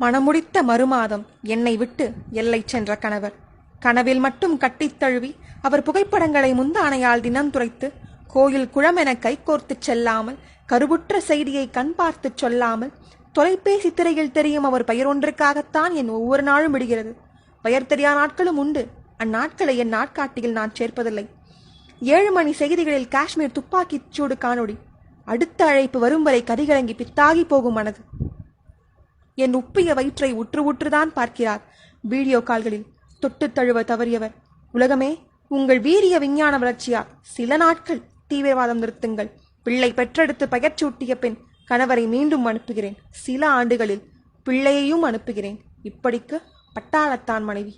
மணமுடித்த மறுமாதம் என்னை விட்டு எல்லை சென்ற கணவர். கனவில் மட்டும் கட்டித் தழுவி அவர் புகைப்படங்களை முந்தானையால் தினம் துரைத்து கோயில் குழமென கைகோர்த்துச் செல்லாமல் கருவுற்ற செய்தியை கண் பார்த்துச் சொல்லாமல் தொலைபேசி திரையில் தெரியும் அவர் பெயரொன்றுக்காகத்தான் என் ஒவ்வொரு நாளும் விடுகிறது. பெயர் தெரியா நாட்களும் உண்டு. அந்நாட்களை என் நாட்காட்டியில் நான் சேர்ப்பதில்லை. ஏழு மணி செய்திகளில் காஷ்மீர் துப்பாக்கிச் சூடு காணொளி. அடுத்த அழைப்பு வரும் வரை கதிகலங்கி பித்தாகி போகும் மனது. என் உப்பிய வயிற்றை உற்று உற்றுதான் பார்க்கிறார். வீடியோ கால்களில் தொட்டு தழுவ தவறியவர். உலகமே உங்கள் வீரிய விஞ்ஞான வளர்ச்சியால் சில நாட்கள் தீவிரவாதம் நிறுத்துங்கள். பிள்ளை பெற்றெடுத்து பெயர்ச்சூட்டிய பின் கணவரை மீண்டும் அனுப்புகிறேன். சில ஆண்டுகளில் பிள்ளையையும் அனுப்புகிறேன். இப்படிக்கு பட்டாளத்தான் மனைவி.